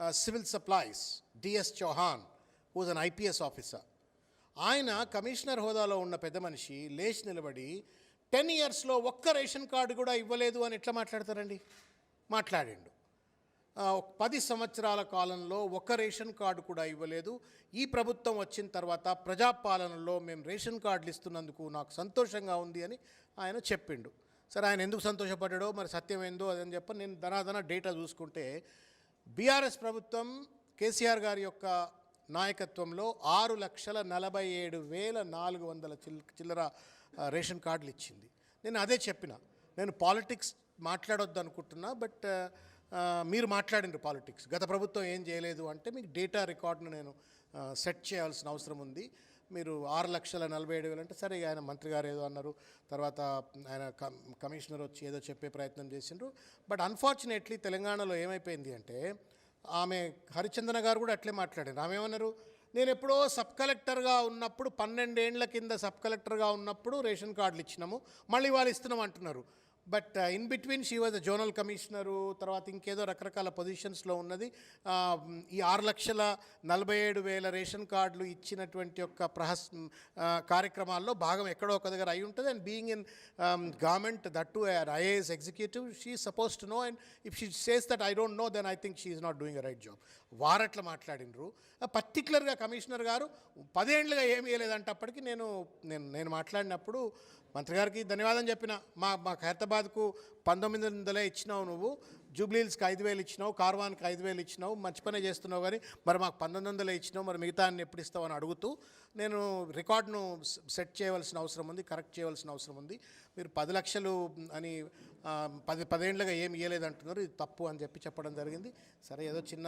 Civil supplies DS Chauhan whose an IPS officer ఆయన commissioner హోదాలో ఉన్న పెద్ద మనిషి లేచి నిలబడి టెన్ ఇయర్స్లో ఒక్క రేషన్ కార్డు కూడా ఇవ్వలేదు అని ఎట్లా మాట్లాడతారండి? మాట్లాడిండు. పది సంవత్సరాల కాలంలో ఒక్క రేషన్ కార్డు కూడా ఇవ్వలేదు. ఈ ప్రభుత్వం వచ్చిన తర్వాత ప్రజాపాలనలో మేము రేషన్ కార్డులు ఇస్తున్నందుకు నాకు సంతోషంగా ఉంది అని ఆయన చెప్పిండు. సరే ఆయన ఎందుకు సంతోషపడ్డాడో మరి సత్యం ఏందో అదని చెప్పి నేను ధనాధన డేటా చూసుకుంటే బీఆర్ఎస్ ప్రభుత్వం కేసీఆర్ గారి యొక్క నాయకత్వంలో ఆరు లక్షల నలభై ఏడు వేల నాలుగు వందల చిల్ చిల్లర రేషన్ కార్డులు ఇచ్చింది. నేను అదే చెప్పిన. నేను పాలిటిక్స్ మాట్లాడొద్దు అనుకుంటున్నా బట్ మీరు మాట్లాడిండ్రు పాలిటిక్స్. గత ప్రభుత్వం ఏం చేయలేదు అంటే మీకు డేటా రికార్డును నేను సెట్ చేయాల్సిన అవసరం ఉంది. మీరు ఆరు లక్షల నలభై ఏడు వేలు అంటే సరే ఆయన మంత్రి గారు ఏదో అన్నారు. తర్వాత ఆయన కమిషనర్ వచ్చి ఏదో చెప్పే ప్రయత్నం చేసిండ్రు. బట్ అన్ఫార్చునేట్లీ తెలంగాణలో ఏమైపోయింది అంటే ఆమె హరిచందన గారు కూడా అట్లే మాట్లాడారు. ఆమె ఏమన్నారు? నేను ఎప్పుడో సబ్ కలెక్టర్గా ఉన్నప్పుడు పన్నెండేండ్ల కింద సబ్ కలెక్టర్గా ఉన్నప్పుడు రేషన్ కార్డులు ఇచ్చినాము. మళ్ళీ వాళ్ళు ఇస్తున్నాం అంటున్నారు. But in between she was zonal commissioner తర్వాత ఇంకేదో రకరకాల పొజిషన్స్లో ఉన్నది. ఈ ఆరు లక్షల నలభై ఏడు వేల రేషన్ కార్డులు ఇచ్చినటువంటి యొక్క ప్రహస్ కార్యక్రమాల్లో భాగం ఎక్కడో ఒక దగ్గర అయి ఉంటుంది. And being in government that to IAS executive she suppose to know and if she says that I don't know then I think she is not doing a right job వారట్ల మాట్లాడినరు పర్టికులర్గా కమిషనర్ గారు పదేండ్లుగా ఏమీ అప్పటికి. నేను నేను నేను మాట్లాడినప్పుడు మంత్రి గారికి ధన్యవాదం చెప్పిన మా మా హైదరాబాద్కు పంతొమ్మిది వందలే ఇచ్చినావు నువ్వు జూబ్లీల్స్కి ఐదు వేలు ఇచ్చినావు కార్వాన్కి ఐదు వేలు ఇచ్చినావు మంచి పనే చేస్తున్నావు కానీ మరి మాకు పంతొమ్మిది వందలే ఇచ్చినావు మరి మిగతా అన్ని ఎప్పుడు ఇస్తావు అని అడుగుతూ నేను రికార్డును సెట్ చేయవలసిన అవసరం ఉంది కరెక్ట్ చేయవలసిన అవసరం ఉంది. మీరు పది లక్షలు అని పది పదేండ్లుగా ఏం ఇవ్వలేదంటున్నారు ఇది తప్పు అని చెప్పి చెప్పడం జరిగింది. సరే ఏదో చిన్న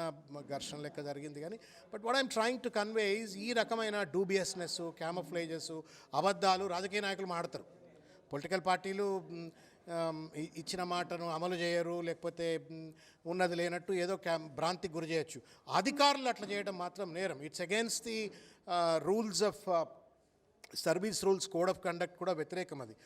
ఘర్షణ లెక్క జరిగింది కానీ but what I'm trying to convey is ఈ రకమైన డూబియస్నెస్ క్యామఫ్లేజెస్ అబద్ధాలు రాజకీయ నాయకులు మాడతారు పొలిటికల్ పార్టీలు ఇచ్చిన మాటను అమలు చేయరు లేకపోతే ఉన్నది లేనట్టు ఏదో క్యా భ్రాంతికి గురి చేయొచ్చు. అధికారులు అట్లా చేయడం మాత్రం నేరం. It's against the rules of service rules code of conduct కూడా వ్యతిరేకం అది.